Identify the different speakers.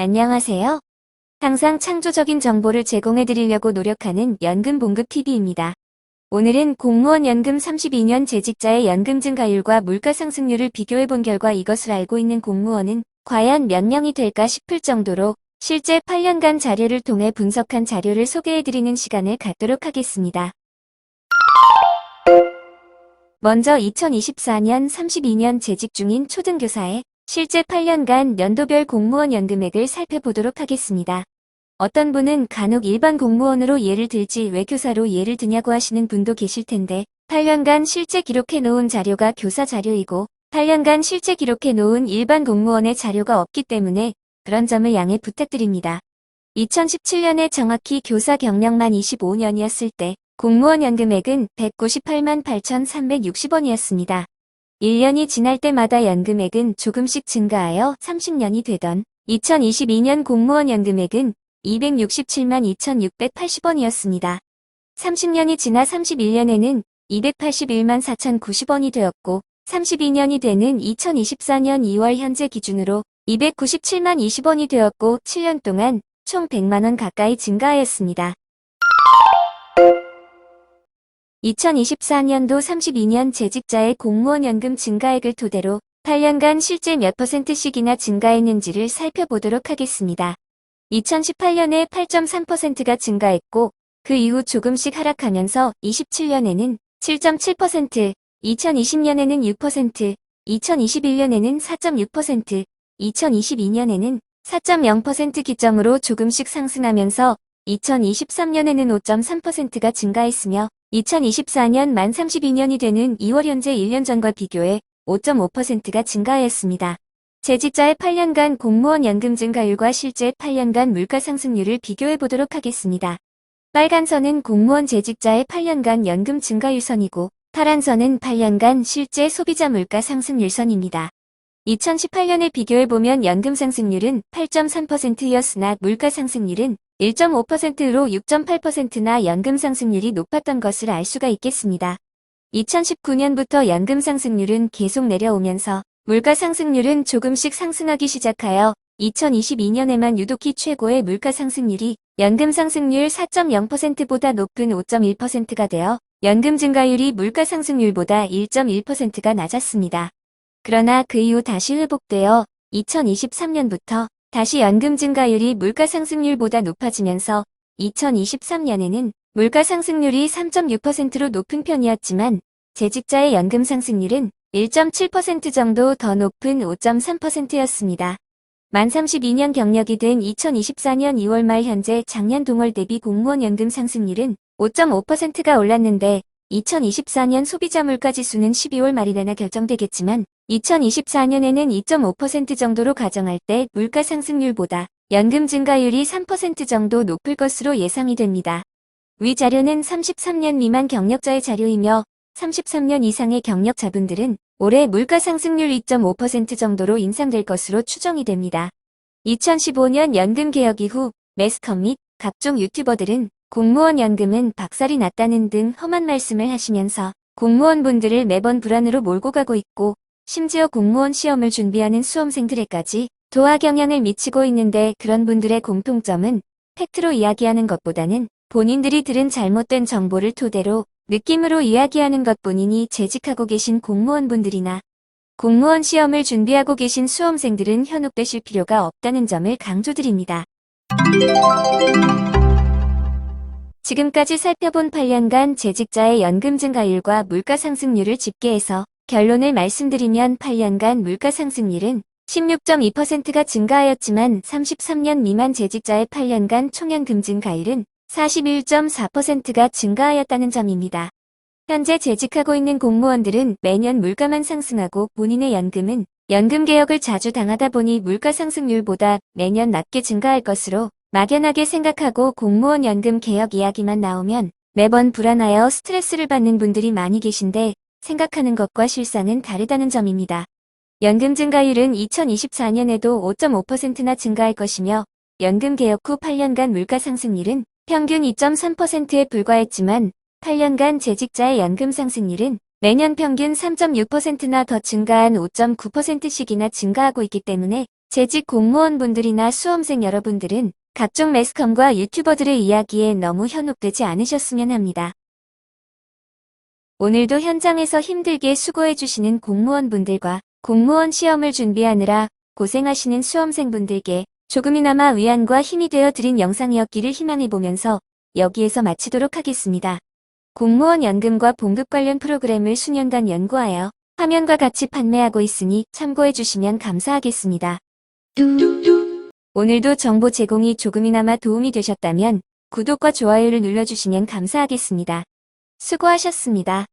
Speaker 1: 안녕하세요. 항상 창조적인 정보를 제공해 드리려고 노력하는 연금봉급TV입니다. 오늘은 공무원 연금 32년 재직자의 연금 증가율과 물가 상승률을 비교해 본 결과 이것을 알고 있는 공무원은 과연 몇 명이 될까 싶을 정도로 실제 8년간 자료를 통해 분석한 자료를 소개해 드리는 시간을 갖도록 하겠습니다. 먼저 2024년 32년 재직 중인 초등교사의 실제 8년간 연도별 공무원 연금액을 살펴보도록 하겠습니다. 어떤 분은 간혹 일반 공무원으로 예를 들지 왜 교사로 예를 드냐고 하시는 분도 계실 텐데 8년간 실제 기록해 놓은 자료가 교사 자료이고 8년간 실제 기록해 놓은 일반 공무원의 자료가 없기 때문에 그런 점을 양해 부탁드립니다. 2017년에 정확히 교사 경력만 25년이었을 때 공무원 연금액은 198만 8,360원이었습니다. 1년이 지날 때마다 연금액은 조금씩 증가하여 30년이 되던 2022년 공무원 연금액은 267만 2,680원이었습니다. 30년이 지나 31년에는 281만 4,090원이 되었고 32년이 되는 2024년 2월 현재 기준으로 297만 20원이 되었고 7년 동안 총 100만원 가까이 증가하였습니다. 2024년도 32년 재직자의 공무원 연금 증가액을 토대로 8년간 실제 몇 퍼센트씩이나 증가했는지를 살펴보도록 하겠습니다. 2018년에 8.3%가 증가했고 그 이후 조금씩 하락하면서 27년에는 7.7%, 2020년에는 6%, 2021년에는 4.6%, 2022년에는 4.0% 기점으로 조금씩 상승하면서 2023년에는 5.3%가 증가했으며 2024년 만 32년이 되는 2월 현재 1년 전과 비교해 5.5%가 증가하였습니다. 재직자의 8년간 공무원 연금 증가율과 실제 8년간 물가 상승률을 비교해 보도록 하겠습니다. 빨간 선은 공무원 재직자의 8년간 연금 증가율 선이고 파란 선은 8년간 실제 소비자 물가 상승률 선입니다. 2018년에 비교해보면 연금 상승률은 8.3%였으나 물가 상승률은 1.5%로 6.8%나 연금 상승률이 높았던 것을 알 수가 있겠습니다. 2019년부터 연금 상승률은 계속 내려오면서 물가 상승률은 조금씩 상승하기 시작하여 2022년에만 유독히 최고의 물가 상승률이 연금 상승률 4.0%보다 높은 5.1%가 되어 연금 증가율이 물가 상승률보다 1.1%가 낮았습니다. 그러나 그 이후 다시 회복되어 2023년부터 다시 연금 증가율이 물가 상승률보다 높아지면서 2023년에는 물가 상승률이 3.6%로 높은 편이었지만 재직자의 연금 상승률은 1.7% 정도 더 높은 5.3%였습니다. 만 32년 경력이 된 2024년 2월 말 현재 작년 동월 대비 공무원 연금 상승률은 5.5%가 올랐는데 2024년 소비자 물가 지수는 12월 말이나 결정되겠지만 2024년에는 2.5% 정도로 가정할 때 물가 상승률보다 연금 증가율이 3% 정도 높을 것으로 예상이 됩니다. 위 자료는 33년 미만 경력자의 자료이며 33년 이상의 경력자분들은 올해 물가 상승률 2.5% 정도로 인상될 것으로 추정이 됩니다. 2015년 연금 개혁 이후 매스컴 및 각종 유튜버들은 공무원 연금은 박살이 났다는 등 험한 말씀을 하시면서 공무원분들을 매번 불안으로 몰고 가고 있고 심지어 공무원 시험을 준비하는 수험생들에까지 도하 경향을 미치고 있는데 그런 분들의 공통점은 팩트로 이야기하는 것보다는 본인들이 들은 잘못된 정보를 토대로 느낌으로 이야기하는 것뿐이니 재직하고 계신 공무원분들이나 공무원 시험을 준비하고 계신 수험생들은 현혹되실 필요가 없다는 점을 강조드립니다. 지금까지 살펴본 8년간 재직자의 연금 증가율과 물가 상승률을 집계해서 결론을 말씀드리면 8년간 물가 상승률은 16.2%가 증가하였지만 33년 미만 재직자의 8년간 총연금 증가율은 41.4%가 증가하였다는 점입니다. 현재 재직하고 있는 공무원들은 매년 물가만 상승하고 본인의 연금은 연금 개혁을 자주 당하다 보니 물가 상승률보다 매년 낮게 증가할 것으로 막연하게 생각하고 공무원 연금 개혁 이야기만 나오면 매번 불안하여 스트레스를 받는 분들이 많이 계신데 생각하는 것과 실상은 다르다는 점입니다. 연금 증가율은 2024년에도 5.5%나 증가할 것이며 연금 개혁 후 8년간 물가 상승률은 평균 2.3%에 불과했지만 8년간 재직자의 연금 상승률은 매년 평균 3.6%나 더 증가한 5.9%씩이나 증가하고 있기 때문에 재직 공무원분들이나 수험생 여러분들은 각종 매스컴과 유튜버들의 이야기에 너무 현혹되지 않으셨으면 합니다. 오늘도 현장에서 힘들게 수고해주시는 공무원분들과 공무원 시험을 준비하느라 고생하시는 수험생분들께 조금이나마 위안과 힘이 되어 드린 영상이었기를 희망해보면서 여기에서 마치도록 하겠습니다. 공무원 연금과 봉급 관련 프로그램을 수년간 연구하여 화면과 같이 판매하고 있으니 참고해주시면 감사하겠습니다. 오늘도 정보 제공이 조금이나마 도움이 되셨다면 구독과 좋아요를 눌러주시면 감사하겠습니다. 수고하셨습니다.